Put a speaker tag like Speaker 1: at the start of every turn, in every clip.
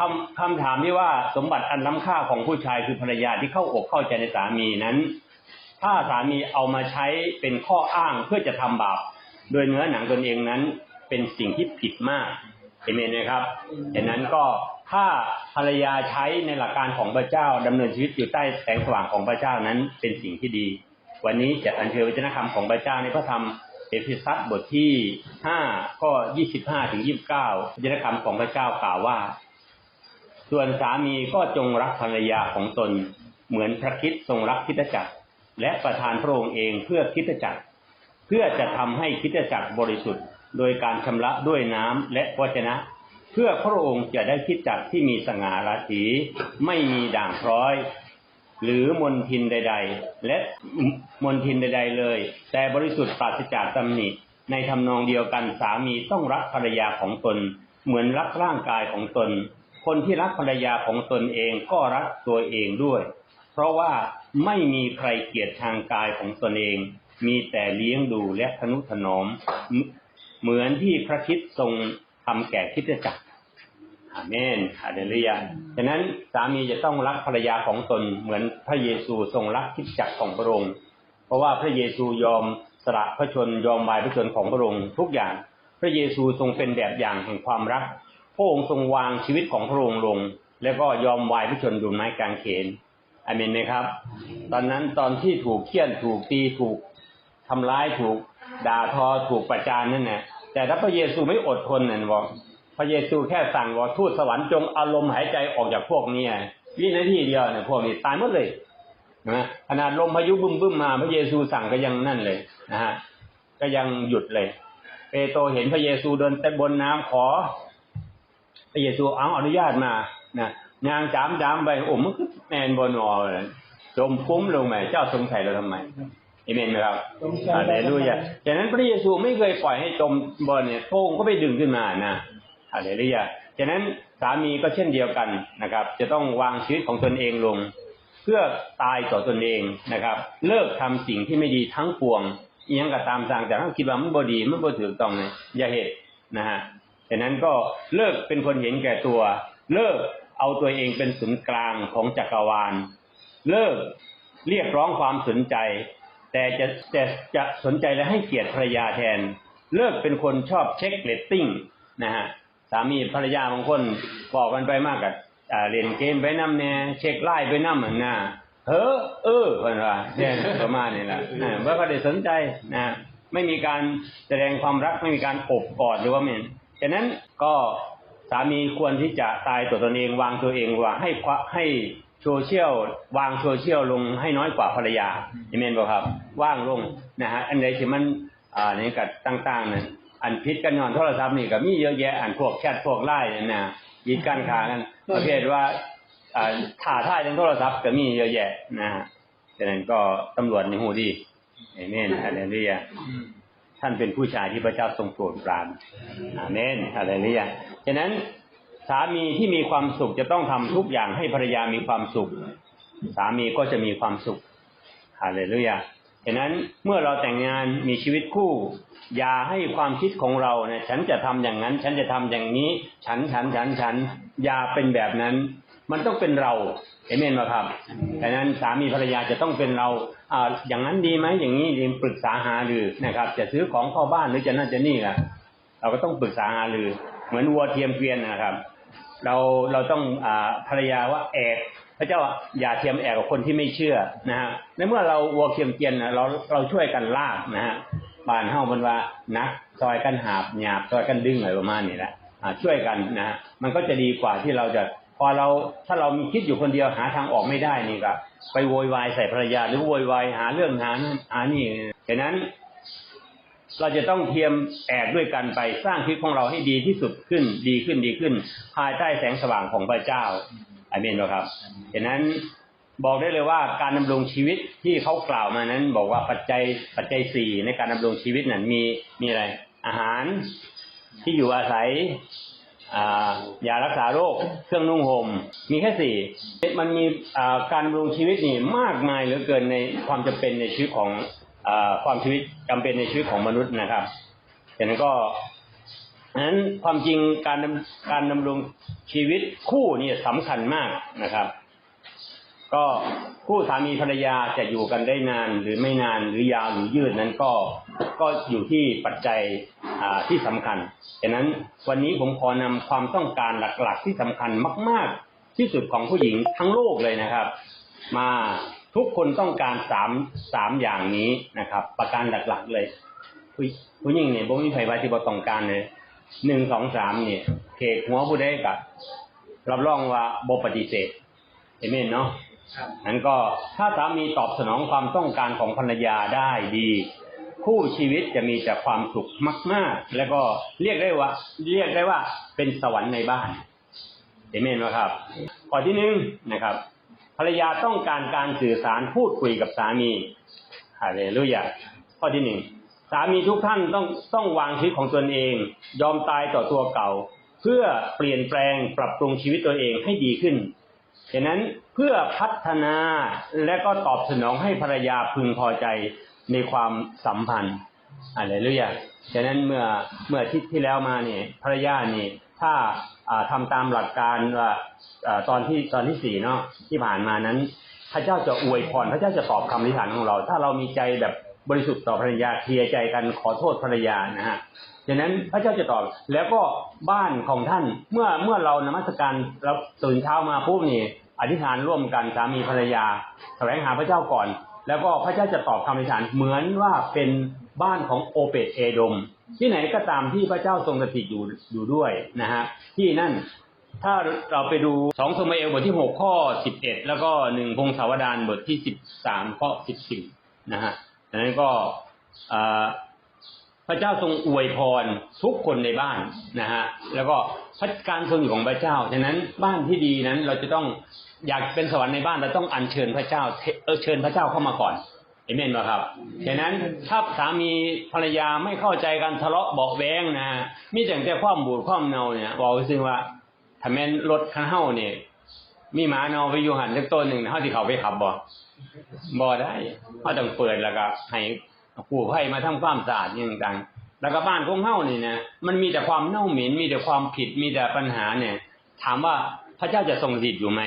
Speaker 1: คำคำถามที่ว่าสมบัติอันล้ำค่าของผู้ชายคือภรรยาที่เข้าอกเข้าใจในสามีนั้น ถ้าสามีเอามาใช้เป็นข้ออ้างเพื่อจะทำบาปโดยเนื้อหนังตนเองนั้นเป็นสิ่งที่ผิดมากเห็นไหมครับดังนั้นก็ถ้าภรรยาใช้ในหลักการของพระเจ้าดำเนินชีวิตอยู่ใต้แสงสว่างของพระเจ้านั้นเป็นสิ่งที่ดี วันนี้จะอัญเชิญวจนะคำของพระเจ้าในพระธรรมเอเฟซัสบทที่ห้าข้อยี่สิบห้าถึงยี่สิบเก้าวจนะคำของพระเจ้ากล่าวว่า ส่วนสามีก็จงรักภรรยาของตน เหมือนพระคิดทรงรักคริสตจักร และประทานพระองค์เองเพื่อคริสตจักร เพื่อจะทำให้คริสตจักรบริสุทธิ์ โดยการชำระด้วยน้ำและวจนะ เพื่อพระองค์จะได้คิดจักรที่มีสง่าราศีไม่มีด่างพร้อยหรือมนทินใด ๆ และมนทินใด ๆ เลย แต่บริสุทธิ์ปราศจากตำหนิ ในทำนองเดียวกันสามีต้องรักภรรยาของตน เหมือนรักร่างกายของตน คนที่รักภรรยาของตนเองก็รักตัวเองด้วย เพราะว่าไม่มีใครเกลียดทางกายของตนเอง มีแต่เลี้ยงดูและทนุถนอม เหมือนที่พระคิดทรงทำแก่คริสตจักรอาเมนฮาเลลูยาฉะนั้นสามีจะต้องรักภรรยาของตนเหมือนพระเยซูทรงรักคริสตจักรของพระองค์ เพราะว่าพระเยซูยอมสละพระชนยอมวายพระชนของพระองค์ทุกอย่าง พระเยซูทรงเป็นแบบอย่างแห่งความรัก พระองค์ทรงวางชีวิตของพระองค์ลง แล้วก็ยอมวายพระชนอยู่ไม้กางเขนอาเมนไหมครับ ตอนนั้นตอนที่ถูกเคี่ยนถูกตีถูกทำร้ายถูกด่าทอถูกประจานนั่นแหละแต่ถ้าพระเยซูไม่อดทนนั่นบอกพระเยซูแค่สั่งว่าทูตสวรรค์จงอารมณ์หายใจออกจากพวกนี้วินาทีเดียวเนี่ยพวกนี้ตายหมดเลยนะขนาดลมพายุบึ้มบึ้มมา พระเยซูสั่งก็ยังนั่นเลยนะฮะก็ยังหยุดเลย เปโตรเห็นพระเยซูเดินแต่บนน้ำขอ พระเยซูเอาอนุญาตมานะนางจามจามไปโอ้มันก็แมนบนอเลยจมฟุ้มลงไปเจ้าสงสัยเราทำไมเอเมนไหมครับอาเลลูยาจากนั้นพระเยซูไม่เคยปล่อยให้จมบนเนี่ยโป้งก็ไปดึงขึ้นมานะฮาเลลูยาฉะนั้นสามีก็เช่นเดียวกันนะครับ จะต้องวางชีวิตของตนเองลง เพื่อตายต่อตนเองนะครับ เลิกทำสิ่งที่ไม่ดีทั้งปวงอิหยังก็ตามสั่งแต่ถ้าคิดว่ามันบ่ดีมันบ่ถูกต้องเลยอย่าเหตุนะฮะ ฉะนั้นก็เลิกเป็นคนเห็นแก่ตัว เลิกเอาตัวเองเป็นศูนย์กลางของจักรวาล เลิกเรียกร้องความสนใจ แต่จะจะจะสนใจและให้เกียรติภรรยาแทน เลิกเป็นคนชอบเช็คเรตติ้งนะฮะสามีภรรยาบางคนบอกกันไปมากกับอ่าเล่นเกมไปน้ำแน่เช็คไล่ไปน้ำเหมือนน่ะเฮ้อเออเพิ่นว่าเนี่ยประมาณนี้แหละนะเมื่อก็ได้สนใจนะไม่มีการแสดงความรักไม่มีการอบกอดหรือว่าไม่ ฉะนั้นก็สามีควรที่จะตายตัวตนเองวางตัวเองว่าให้ให้โซเชียลวางโซเชียลลงให้น้อยกว่าภรรยาเอเมนบ่ครับ ว่างลงนะฮะอันไหนที่มันอ่าในกับต่างๆนั้นอันพิษกันนอนโทรศัพท์นี่ก็มีเยอะแยะอันพวกแชทพวกไลน์เนี่ยนะยิดการขากันประเภทว่าอ่าถ่าท่ายทางโทรศัพท์ก็มีเยอะแยะนะฮะฉะนั้นก็ตำรวจในหูดีเอเมนฮาเลลูยา ท่านเป็นผู้ชายที่พระเจ้าทรงโปรดปรานอาเมนฮาเลลูยฉะนั้นสามีที่มีความสุขจะต้องทำทุกอย่างให้ภรรยามีความสุข สามีก็จะมีความสุขฮาเลลูยาฉะนั้นเมื่อเราแต่งงานมีชีวิตคู่ อย่าให้ความคิดของเราเนี่ยฉันจะทำอย่างนั้น ฉันจะทำอย่างนี้ ฉันฉันฉันฉันอย่าเป็นแบบนั้น มันต้องเป็นเราเอเมนไหมครับดังนั้นสามีภรรยาจะต้องเป็นเราอ่าอย่างนั้นดีไหมอย่างนี้ดีปรึกษาหารือนะครับ จะซื้อของเข้าบ้านหรือจะนั่นจะนี่ล่ะเราก็ต้องปรึกษาหารือ เหมือนวัวเทียมเกวียนนะครับ เราเราต้องอ่าภรรยาว่าแอกพระเจ้าอย่าเทียมแอกกับคนที่ไม่เชื่อนะฮะในเมื่อเราวัวเทียมเกวียนเราเราช่วยกันลากนะฮะบานเฮามันว่านักซอยกันหาบหยาบซอยกันดึงอะไรประมาณนี้แหละช่วยกันนะฮะมันก็จะดีกว่าที่เราจะ พอเราถ้าเรามีคิดอยู่คนเดียวหาทางออกไม่ได้นี่ก็ไปโวยวายใส่ภรรยาหรือโวยวายหาเรื่องหานั่นหานี่ฉะนั้น เราจะต้องเทียมแอกด้วยกันไปสร้างชีวิตของเราให้ดีที่สุดขึ้น ดีขึ้นดีขึ้น ภายใต้แสงสว่างของพระเจ้าอาเมนไหมครับฉะนั้นบอกได้เลยว่าการดำรงชีวิตที่เขากล่าวมานั้น บอกว่าปัจจัยปัจจัยสี่ในการดำรงชีวิตนั้นมีมีอะไร อาหารที่อยู่อาศัย ยารักษาโรคเครื่องนุ่งห่มมีแค่สี่มันมีการดำรงชีวิตนี่มากมายเหลือเกินในความจำเป็นในชีวิตของอความชีวิตจำเป็นในชีวิตของมนุษย์นะครับฉะนั้นก็นั้นความจริงการการดำรงชีวิตคู่นี่สำคัญมากนะครับ ก็คู่สามีภรรยาจะอยู่กันได้นานหรือไม่นานหรือยาวหรือยืดนั้นก็ก็อยู่ที่ปัจจัยอ่าที่สำคัญฉะนั้นวันนี้ผมขอนำความต้องการหลักๆ ที่สำคัญมาก ๆ ที่สุดของผู้หญิงทั้งโลกเลยนะครับ มาทุกคนต้องการสามสามอย่างนี้นะครับ ประการหลักๆเลยผู้หญิงเนี่ยบ่มีใครว่าที่บ่ต้องการเลยหนึ่งสองสามเนี่ยเขกหัวผู้ใดกับรับรองว่าบ่ปฏิเสธเห็นเนาะ นั้นก็ถ้าสามีตอบสนองความต้องการของภรรยาได้ดี คู่ชีวิตจะมีแต่ความสุขมาก ๆ แล้วก็เรียกได้ว่า เรียกได้ว่าเป็นสวรรค์ในบ้านเห็นไหมครับข้อที่หนึ่งนะครับ ภรรยาต้องการการสื่อสารพูดคุยกับสามีฮาเลลูยาข้อที่หนึ่งสามีทุกท่านต้องต้องวางชีวิตของตนเอง ยอมตายต่อตัวเก่า เพื่อเปลี่ยนแปลงปรับปรุงชีวิตตัวเองให้ดีขึ้น ฉะนั้นเพื่อพัฒนาและก็ตอบสนองให้ภรรยาพึงพอใจในความสัมพันธ์อะไรหรือยังฉะนั้นเมื่อเมื่อที่ที่แล้วมาเนี่ยภรรยานี่ถ้าอ่าทำตามหลักการว่าอ่าตอนที่ตอนที่สี่เนาะที่ผ่านมานั้น พระเจ้าจะอวยพรพระเจ้าจะตอบคำอธิษฐานของเรา ถ้าเรามีใจแบบ บริสุทธิ์ต่อภรรยาเคลียร์ใจกันขอโทษภรรยานะฮะฉะนั้นพระเจ้าจะตอบแล้วก็บ้านของท่านเมื่อเมื่อเรานมัสการเราตื่นเช้ามาปุ๊บนี่อธิษฐานร่วมกันสามีภรรยาแสวงหาพระเจ้าก่อน แล้วก็พระเจ้าจะตอบคำอธิษฐานเหมือนว่าเป็นบ้านของโอเปตเอโดม ที่ไหนก็ตามที่พระเจ้าทรงสถิตอยู่อยู่ด้วยนะฮะที่นั่นถ้าเราไปดูสองสมัยเอลบทที่หกข้อสิบเอ็ดแล้วก็หนึ่งพงศาวดารบทที่สิบสามข้อสิบสี่นะฮะ ดังนั้นก็พระเจ้าทรงอวยพรทุกคนในบ้านนะฮะแล้วก็พระการทรงอยู่ของพระเจ้าฉะนั้นบ้านที่ดีนั้นเราจะต้องอยากเป็นสวรรค์ในบ้านเราต้องอัญเชิญพระเจ้าเออเชิญพระเจ้าเข้ามาก่อนเอเมนป่ะครับฉะนั้นถ้าสามีภรรยาไม่เข้าใจกันทะเลาะเบาะแว้งนะมีแต่แต่ความบูดความเนาเนี่ยบอกซึ่งว่าถ้าแม่นรถคันเฮ้าเนี่ย มีหมาเนาไปอยู่หันสักตัวหนึ่งเฮาที่เขาไปขับบ่บ่ได้เฮาต้องเปิดแล้วก็ให้ผู้ให้มาทำความสะอาดอย่างต่างแล้วก็บ้านของเฮานี่นะมันมีแต่ความเน่าเหม็นมีแต่ความผิดมีแต่ปัญหาเนี่ย ถามว่าพระเจ้าจะทรงสถิตอยู่ไหม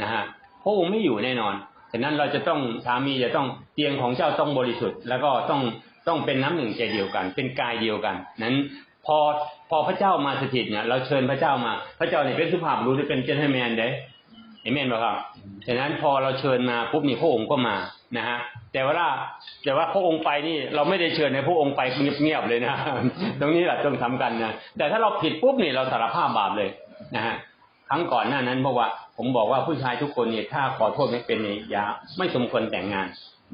Speaker 1: นะฮะพระองค์ไม่อยู่แน่นอนฉะนั้นเราจะต้องสามีจะต้องเตียงของเจ้าต้องบริสุทธิ์ แล้วก็ต้องต้องเป็นน้ำหนึ่งใจเดียวกัน เป็นกายเดียวกัน นั้นพอพอพระเจ้ามาสถิตเนี่ยเราเชิญพระเจ้ามา พระเจ้าเนี่ยเป็นสุภาพบุรุษเป็นเจนเทลแมนเด้ เอเมนป่ะครับฉะนั้นพอเราเชิญมาปุ๊บนี่พระองค์ก็มานะฮะแต่ว่าแต่ว่าพระองค์ไปนี่เราไม่ได้เชิญให้พระองค์ไปเงียบๆเลยนะตรงนี้แหละต้องสำคัญนะแต่ถ้าเราผิดปุ๊บนี่เราสารภาพบาปเลยนะฮะครั้งก่อนหน้านั้นเพราะว่า ผมบอกว่าผู้ชายทุกคนเนี่ยถ้าขอโทษไม่เป็นเนี่ยอย่าไม่สมควรแต่งงาน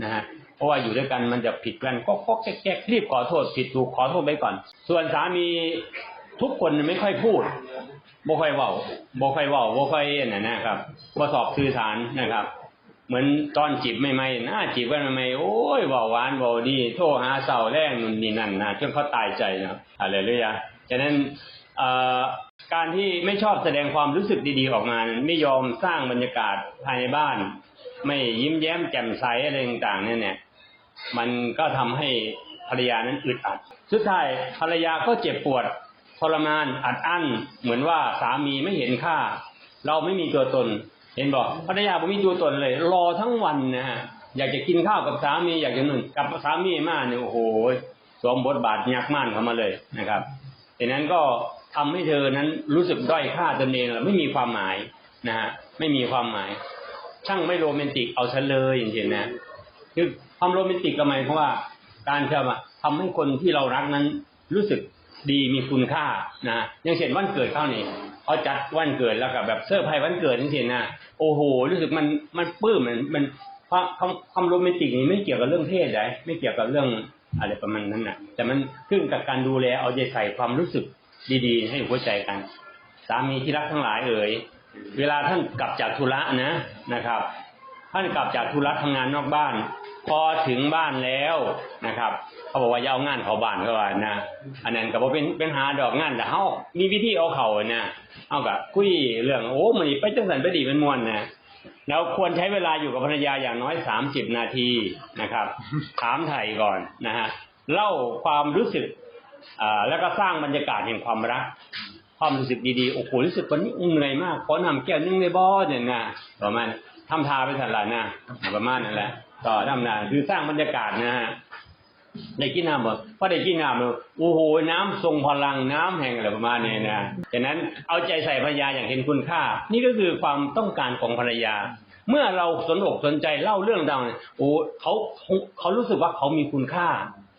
Speaker 1: นะฮะเพราะว่าอยู่ด้วยกันมันจะผิดกันก็ก็แก๊กๆรีบขอโทษผิดถูกขอโทษไปก่อน ส่วนสามีทุกคนไม่ค่อยพูด บ่ค่อยเว้าบ่ค่อยเว้าบ่ค่อยนั่นนะครับบ่สอบสื่อสารนะครับ เหมือนตอนจีบใหม่ๆนะจีบกันใหม่ๆโอ้ยเว้าหวานเว้าดี โทรหาเศร้าแรงนู่นนี่นั่นนะจนเขาตายใจนะอะไรเลยอะฉะนั้นการที่ไม่ชอบแสดงความรู้สึกดีๆออกมาไม่ยอมสร้างบรรยากาศภายในบ้าน ไม่ยิ้มแย้มแจ่มใสอะไรต่างๆเนี่ยเนี่ยมันก็ทำให้ภรรยานั้นอึดอัด สุดท้ายภรรยาก็เจ็บปวด ทรมานอัดอั้นเหมือนว่าสามีไม่เห็นค่า เราไม่มีตัวตน เห็นบอกภรรยาผมมีตัวตนเลย รอทั้งวันนะฮะอยากจะกินข้าวกับสามีอยากจะนุ่นกับสามีมาเนี่ยโอ้โหสวมบทบาทยักม่านเข้ามาเลยนะครับดังนั้นก็ทำให้เธอนั้นรู้สึกด้อยค่าตนเองและไม่มีความหมายนะฮะไม่มีความหมาย ช่างไม่โรแมนติกเอาซะเลยจริงๆนะคือความโรแมนติกก็หมายความว่า การจะมาทำให้คนที่เรารักนั้นรู้สึก ดีมีคุณค่านะอย่างเช่นวันเกิดเขานี่เขาจัดวันเกิดแล้วก็แบบเซอร์ไพรส์วันเกิดจริงๆนะโอ้โห รู้สึกมันมันปลื้มมันมันความความความโรแมนติกนี่ไม่เกี่ยวกับเรื่องเพศใดไม่เกี่ยวกับเรื่องอะไรประมาณนั้นนะแต่มันขึ้นกับการดูแลเอาใจใส่ความรู้สึกดีๆ ให้หัวใจกัน สามีที่รักทั้งหลายเอ่ยเวลาท่านกลับจากธุระนะนะครับ ท่านกลับจากธุระทำงานนอกบ้าน พอถึงบ้านแล้วนะครับเขาบอกว่าอย่าเอางานเขาบ้านก็ว่านะอันนั้นก็บ่เป็นเป็นหาดอกงานแต่เฮามีวิธีเอาเขานะเอากับคุยเรื่องโอ้มันนี่ไปจังสันไปดีเป็นมวนนะแล้วควรใช้เวลาอยู่กับภรรยาอย่างน้อยสามสิบนาทีนะครับ ถามไถ่ก่อนนะฮะเล่าความรู้สึกอ่าแล้วก็สร้างบรรยากาศแห่งความรักความรู้สึกดีๆโอ้โหรู้สึกวันนี้เหนื่อยมากขอนำแก้วนึงในบ่อเนี่ยนะประมาณ ทำทาไปสันหลานนะประมาณนั่นแหละก็ทำนาคือสร้างบรรยากาศนะฮะได้กินน้ำบ่พอได้กินน้ำเลยโอ้โหน้ำทรงพลังน้ำแห่งอะไรประมาณนี้นะฉะนั้นเอาใจใส่ภรรยาอย่างเห็นคุณค่า นี่ก็คือความต้องการของภรรยา เมื่อเราสนอกสนใจเล่าเรื่องดังโอ้เขาเขารู้สึกว่าเขามีคุณค่า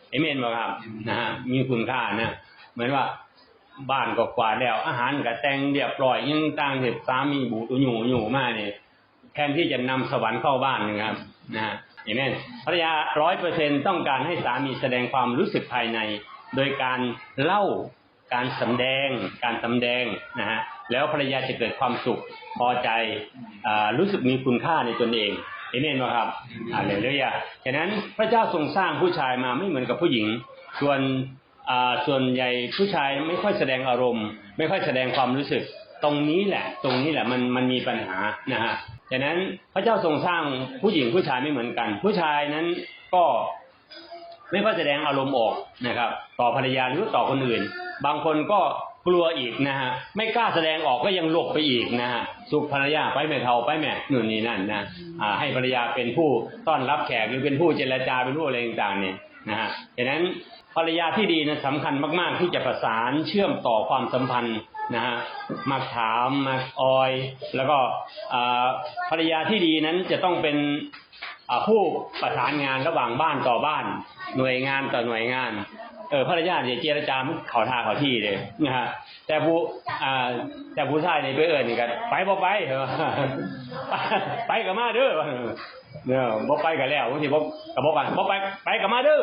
Speaker 1: เอเมนบ่ครับนะฮะมีคุณค่านะเหมือนว่าบ้านก็กวาดแล้วอาหารก็แต่งเรียบร้อยยังต่างเห็ดสามีบูตุอยู่อยู่มาเนี่ย ทนที่จะนำสวรรค์เข้าบ้านนะครับนะฮะเห็นไหมภรรยาร้อยเปอร์เซ็นต้องการให้สามีแสดงความรู้สึกภายใน โดยการเล่าการสำแดง การสำแดงนะฮะแล้วภรรยาจะเกิดความสุขพอใจอรู้สึกมีคุณค่าในตนเองเห็นไหมครับอ่าเลยเลยอะฉะนั้นพระเจ้าทรงสร้างผู้ชายมาไม่เหมือนกับผู้หญิง ส่วนอ่าส่วนใหญ่ผู้ชายไม่ค่อยแสดงอารมณ์ ไม่ค่อยแสดงความรู้สึก ตรงนี้แหละ ตรงนี้แหละมันมันมีปัญหานะฮะ ฉะนั้นพระเจ้าทรงสร้างผู้หญิงผู้ชายไม่เหมือนกัน ผู้ชายนั้นก็ไม่ค่อยแสดงอารมณ์ออกนะครับ ต่อภรรยาหรือต่อคนอื่น บางคนก็กลัวอีกนะฮะไม่กล้าแสดงออกก็ยังหลบไปอีกนะฮะสุขภรรยาไปแม่เทาไปแม่หนู่นนี่นั่นนะอ่าให้ภรรยาเป็นผู้ต้อนรับแขกหรือเป็นผู้เจรจาเป็นผู้อะไรต่างๆเนี่ยนะฮะฉะนั้นภรรยาที่ดีนะสำคัญมากๆที่จะประสานเชื่อมต่อความสัมพันธ์ นะฮะมาถามมาออย แล้วก็ภรรยาที่ดีนั้นจะต้องเป็นผู้ประสานงานระหว่างบ้านต่อบ้าน หน่วยงานต่อหน่วยงานเออภรรยาเนี่ยเจรจาเขาทาเขาที่เลยนะฮะแต่ผู้อ่าแต่ผู้ชายเนี่ยไปเอิญนี่กันไปบ่ไปไปกับมาเด้อเนี่ยบ่ไปกันแล้วบางทีบ่กับบ่กันบ่ไปไปกับมาเด้อ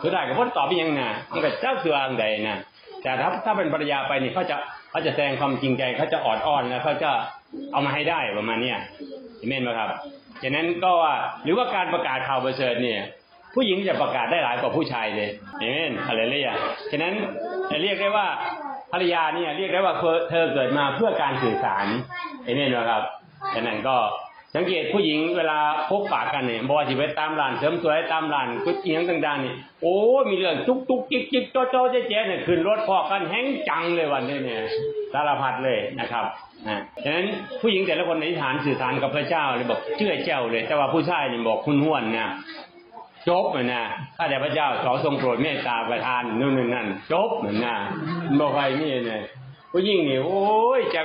Speaker 1: คือได้กับพ่นตอบไปยังนะมันก็เจ้าเสืออังใดนะ แต่ถ้าถ้าเป็นภรรยาไปนี่เขาจะเขาจะแสดงความจริงใจเขาจะออดอ้อนแล้วเขาจะเอามาให้ได้ประมาณเนี้ยเห็นไหมครับฉะนั้นก็ว่าหรือว่าการประกาศข่าวประเสริฐเนี่ย ผู้หญิงจะประกาศได้หลายกว่าผู้ชายเลยเห็นไหมอะไรเลยอะฉะนั้นจะเรียกได้ว่าภรรยาเนี่ยเรียกได้ว่าเธอเธอเกิดมาเพื่อการสื่อสารเห็นไหมครับฉะนั้นก็ สังเกตผู้หญิงเวลาพบปากกันเนี่ยบอกว่าสิไปตามร้านเสริมสวยตามร้านกุ๊เอียงต่างๆนี่โอ้มีเรื่องจุกจุกจิกจิกจ้อจ้อเจ๊เจ๊เนี่ยขึ้นรถพอกันแห้งจังเลยวันนี้เนี่ยสารพัดเลยนะครับนะฉะนั้นผู้หญิงแต่ละคนอธิษฐานสื่อสารกับพระเจ้าเลยบอกเชื่อเจ้าเลย แต่ว่าผู้ชายเนี่ยบอกคุณห้วนนะจบเลยนนะข้าแต่พระเจ้าขอทรงโปรดเมตตาประทานนู่นนี่นั่นจบเหมือนนะบอกใครนี่เนี่ยผู้หญิงนี่โอ้ยจะ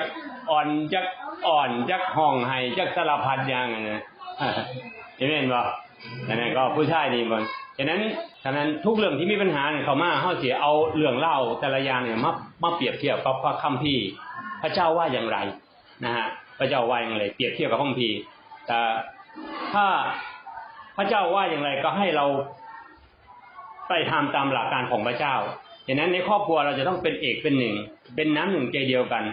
Speaker 1: อ่อนจะ อ่อนจะห้องให้จะสารพัดอย่างนั้นนะเห็นไหมบ่ฉะนั้นก็ผู้ชายนี่บ่ฉะนั้นฉะนั้นทุกเรื่องที่มีปัญหาเนี่ยเขามาเฮาเสิเอาเรื่องเล่าแต่ละอย่างเนี่ยมามาเปรียบเทียบกับพระคัมภีร์พระเจ้าว่าอย่างไรนะฮะพระเจ้าว่าอย่างไร เปรียบเทียบกับพระคัมภีร์แต่ถ้าพระเจ้าว่าอย่างไรก็ให้เราไปทำตามหลักการของพระเจ้าฉะนั้นในครอบครัวเราจะต้องเป็นเอกเป็นหนึ่ง เป็นน้ำหนึ่งใจเดียวกัน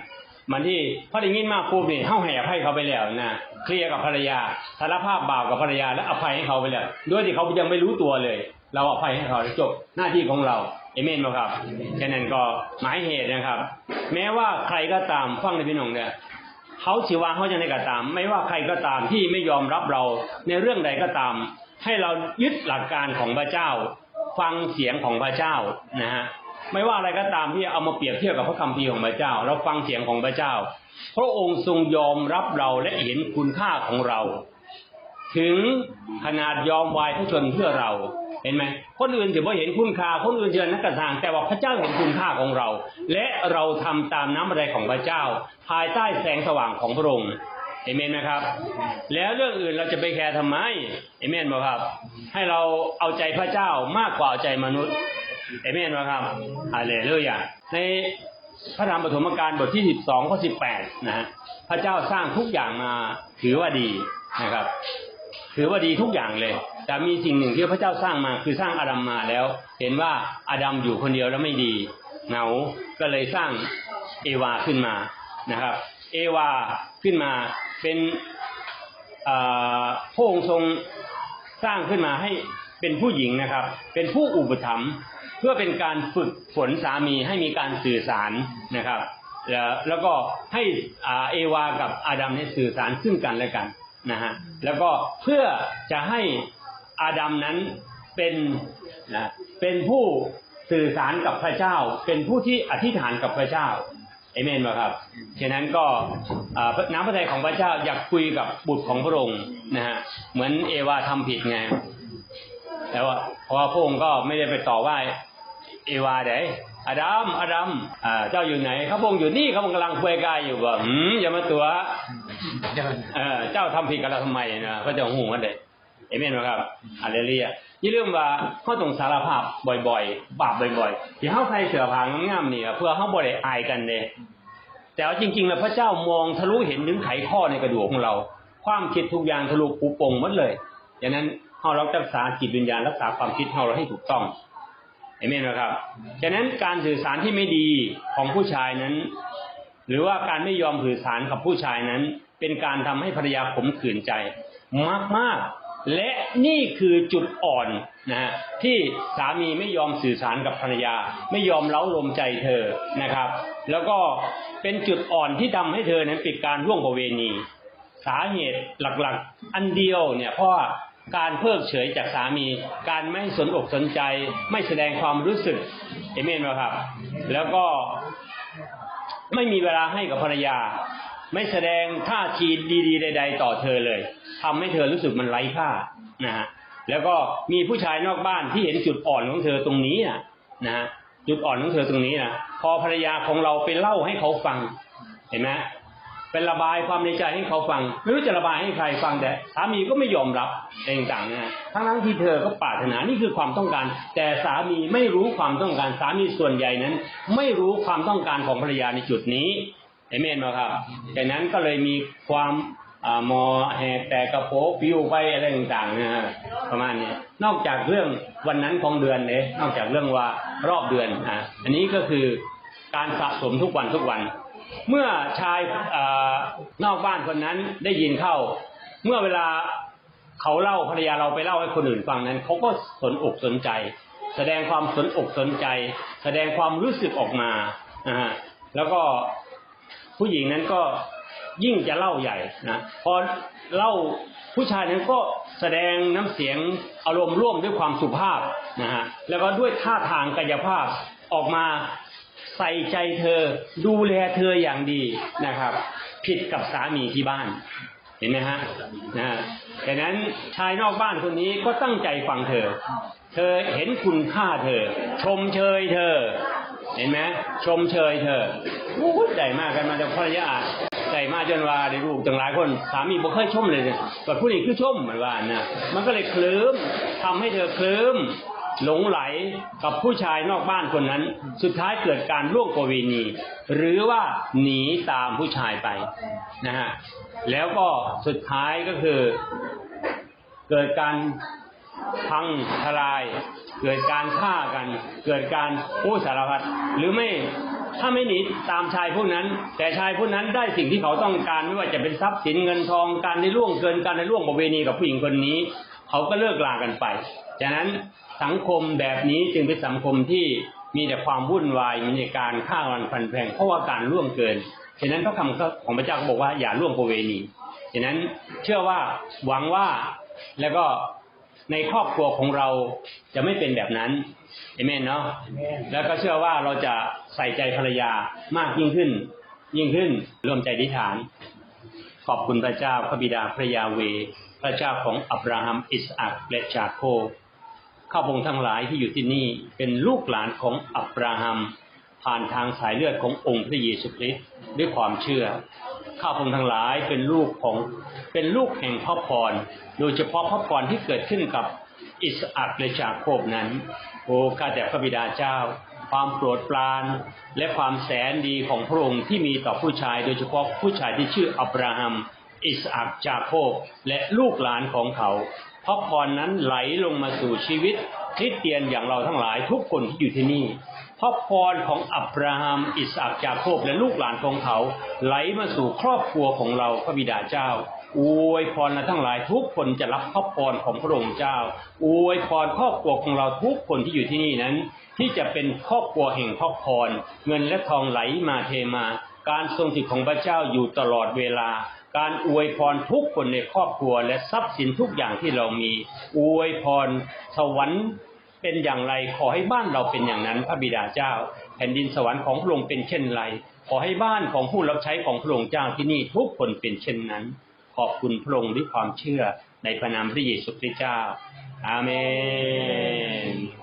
Speaker 1: มันที่พอได้ยินมากปุ๊บนี่เฮาให้อภัยเขาไปแล้วนะเคลียร์กับภรรยาสารภาพบาปกับภรรยาและอภัยให้เขาไปแล้วด้วยที่เขายังไม่รู้ตัวเลย เราอภัยให้เขาจบหน้าที่ของเราเอเมนไหมครับฉะนั้นก็หมายเหตุนะครับ แม้ว่าใครก็ตามฟังในพี่น้องเนี่ยเขาสิว่าเขาจะในก็ตาม ไม่ว่าใครก็ตามที่ไม่ยอมรับเราในเรื่องใดก็ตาม ให้เรายึดหลักการของพระเจ้า ฟังเสียงของพระเจ้านะฮะ ไม่ว่าอะไรก็ตามที่เอามาเปรียบเทียบกับพระคัมภีร์ของพระเจ้า เราฟังเสียงของพระเจ้า พระองค์ทรงยอมรับเราและเห็นคุณค่าของเรา ถึงขนาดยอมวายพระชนเพื่อเราเห็นไหมคนอื่นถือว่าเห็นคุณค่า คนอื่นเจอนักกระทางแต่ว่าพระเจ้าเห็นคุณค่าของเรา และเราทำตามน้ำอะไรของพระเจ้า ภายใต้แสงสว่างของพระองค์เอเมนไหมครับ แล้วเรื่องอื่นเราจะไปแคร์ทำไมเอเมนไหมครับ ให้เราเอาใจพระเจ้ามากกว่าเอาใจมนุษย์ เอเมนไหมครับฮาเลลูยาในพระธรรมปฐมกาลบทที่สิบสองข้อสิบแปดนะฮะพระเจ้าสร้างทุกอย่างมาถือว่าดีนะครับ ถือว่าดีทุกอย่างเลย แต่มีสิ่งหนึ่งที่พระเจ้าสร้างมาคือสร้างอาดัมมาแล้ว เห็นว่าอาดัมอยู่คนเดียวแล้วไม่ดีเหงาก็เลยสร้างเอวาขึ้นมานะครับ เอวาขึ้นมาเป็นพระองค์ทรงสร้างขึ้นมาให้เป็นผู้หญิงนะครับ เป็นผู้อุปถัมภ์ พื่อเป็นการฝึกฝนสามีให้มีการสื่อสารนะครับ แล้วก็ให้เอวากับอาดัมเนี่ยสื่อสารซึ่งกันและกันนะฮะแล้วก็เพื่อจะให้อาดัมนั้นเป็นนะเป็นผู้สื่อสารกับพระเจ้า เป็นผู้ที่อธิษฐานกับพระเจ้าเอเมนไหมครับฉะนั้นก็น้ำพระทัยของพระเจ้าอยากคุยกับบุตรของพระองค์นะฮะเหมือนเอวาทำผิดไงแต่ว่าเพราะว่าพระองค์ก็ไม่ได้ไปต่อว่า เอวาเด้อาดัมอาดัมอ่าเจ้าอยู่ไหนเขาพระองค์อยู่นี่เขากำลังคุยกายอยู่ว่าหืมอย่ามาตัวเออเจ้าทำผิดกับเราทำไมนะพระเจ้าหูมันเลยเอเมนไหมครับอาเลเลียอย่าลืมว่าเขาต้องสารภาพบ่อยๆ บาปบ่อยๆที่เขาใส่เสื้อผ้างามๆนี่เพื่อเขาบ่ได้อายกันเลยแต่ว่าจริงๆแล้วพระเจ้ามองทะลุเห็นถึงไขข้อในกระดูกของเรา ความคิดทุกอย่างทะลุปูปงหมดเลยดังนั้นเราเรารักษาจิตวิญญาณรักษาความคิดของเราให้ถูกต้อง เอเมนไหมครับฉะนั้นการสื่อสารที่ไม่ดีของผู้ชายนั้น หรือว่าการไม่ยอมสื่อสารกับผู้ชายนั้น เป็นการทำให้ภรรยาขมขื่นใจมากมากๆ และนี่คือจุดอ่อนนะฮะที่สามีไม่ยอมสื่อสารกับภรรยา ไม่ยอมเล้าลมใจเธอนะครับ แล้วก็เป็นจุดอ่อนที่ทำให้เธอนั้นปิดการร่วงประเวณี สาเหตุหลักๆ อันเดียวเนี่ยเพราะ การเพิกเฉยจากสามี การไม่สนอกสนใจ ไม่แสดงความรู้สึกเอเมนไหมครับ แล้วก็ไม่มีเวลาให้กับภรรยา ไม่แสดงท่าทีดีๆ ใด ๆ ต่อเธอเลยทำให้เธอรู้สึกมันไร้ค่านะฮะแล้วก็มีผู้ชายนอกบ้านที่เห็นจุดอ่อนของเธอตรงนี้นะนะฮะจุดอ่อนของเธอตรงนี้นะพอภรรยาของเราไปเล่าให้เขาฟังเห็นไหม เป็นระบายความในใจให้เขาฟัง ไม่รู้จะระบายให้ใครฟังแต่สามีก็ไม่ยอมรับอะไรต่างๆนะทั้งทั้งที่เธอก็ปรารถนานี่คือความต้องการ แต่สามีไม่รู้ความต้องการสามีส่วนใหญ่นั้น ไม่รู้ความต้องการของภรรยาในจุดนี้เอเมนไหมครับดังนั้นก็เลยมีความอ่ามอแหกแต่กระโปงปิวไปอะไรต่างๆนะฮะประมาณนี้นอกจากเรื่องวันนั้นของเดือนเลยนอกจากเรื่องว่ารอบเดือนอะอันนี้ก็คือการสะสมทุกวันทุกวัน เมื่อชายอนอกบ้านคนนั้นได้ยินเข้า เมื่อเวลาเขาเล่าภรรยาเราไปเล่าให้คนอื่นฟังนั้นเขาก็สนอกสนใจ แสดงความสนอกสนใจ แสดงความรู้สึกออกมานะฮะแล้วก็ผู้หญิงนั้นก็ยิ่งจะเล่าใหญ่นะพอเล่าผู้ชายนั้นก็แสดงน้ำเสียงอารมณ์ร่วมด้วยความสุภาพนะฮะแล้วก็ด้วยท่าทางกายภาพออกมา ใส่ใจเธอ ดูแลเธออย่างดีนะครับ ผิดกับสามีที่บ้าน เห็นไหมฮะนะดังนั้นชายนอกบ้านคนนี้ก็ตั้งใจฟังเธอ เธอเห็นคุณค่าเธอ ชมเชยเธอ เห็นไหมชมเชยเธออู้ใจมากกันมาจากภรรยาใจมากจนว่าได้ลูกจังหลายคนสามีบ่เคยชมเลยเนี่ยแต่ผู้นี้คือชมเหมือนว่านะมันก็เลยเคลิ้มทำให้เธอเคลิ้ม หลงไหลกับผู้ชายนอกบ้านคนนั้น สุดท้ายเกิดการล่วงประเวณี หรือว่าหนีตามผู้ชายไปนะฮะแล้วก็สุดท้ายก็คือ เกิดการพังทลาย เกิดการฆ่ากัน เกิดการผู้สารพัดหรือไม่ถ้าไม่หนีตามชายผู้นั้น แต่ชายผู้นั้นได้สิ่งที่เขาต้องการไม่ว่าจะเป็นทรัพย์สินเงินทองการได้ล่วงเกินการได้ล่วงประเวณีกับผู้หญิงคนนี้ เขาก็เลิกลากันไป ฉะนั้นสังคมแบบนี้จึงเป็นสังคมที่มีแต่ความวุ่นวายมีแต่การฆ่ากันฟันแพงเพราะว่าการล่วงเกินฉะนั้นพระคำของพระเจ้าก็บอกว่าอย่าล่วงประเวณีฉะนั้นเชื่อว่าหวังว่าแล้วก็ในครอบครัวของเราจะไม่เป็นแบบนั้นเอเมนเนาะแล้วก็เชื่อว่าเราจะใส่ใจภรรยามากยิ่งขึ้น ยิ่งขึ้นรวมใจอธิษฐาน ขอบคุณพระเจ้าพระบิดาพระยาเวห์พระเจ้าของอับราฮัมอิสอัคและจาโคบ ข้าพงทั้งหลายที่อยู่ที่นี่เป็นลูกหลานของอับราฮัม ผ่านทางสายเลือดขององค์พระเยซูคริสต์ด้วยความเชื่อ ข้าพงทั้งหลายเป็นลูกของเป็นลูกแห่งพระพร โดยเฉพาะพระพรที่เกิดขึ้นกับอิสอัคและจาโคบนั้น โอ้ข้าแต่พระบิดาเจ้า ความโปรดปราน และความแสนดีของพระองค์ที่มีต่อผู้ชาย โดยเฉพาะผู้ชายที่ชื่ออับราฮัมอิสอัคจาโคบและลูกหลานของเขา พระพรนั้นไหลลงมาสู่ชีวิตคริสเตียนอย่างเราทั้งหลายทุกคนที่อยู่ที่นี่พระพรของอับราฮัม อิสอัคจาโคบและลูกหลานของเขา ไหลมาสู่ครอบครัวของเราพระบิดาเจ้าอวยพรเราทั้งหลายทุกคนจะรับพระพรของพระองค์เจ้าอวยพรครอบครัวของเราทุกคนที่อยู่ที่นี่นั้น ที่จะเป็นครอบครัวแห่งพระพรเงินและทองไหลมาเทมา การทรงสิทธิ์ของพระเจ้าอยู่ตลอดเวลา การอวยพรทุกคนในครอบครัวและทรัพย์สินทุกอย่างที่เรามี อวยพรสวรรค์เป็นอย่างไรขอให้บ้านเราเป็นอย่างนั้น พระบิดาเจ้า แผ่นดินสวรรค์ของพระองค์เป็นเช่นไร ขอให้บ้านของผู้รับใช้ของพระองค์เจ้าที่นี่ทุกคนเป็นเช่นนั้น ขอบคุณพระองค์ด้วยความเชื่อในพระนามพระเยซูคริสต์เจ้า อาเมน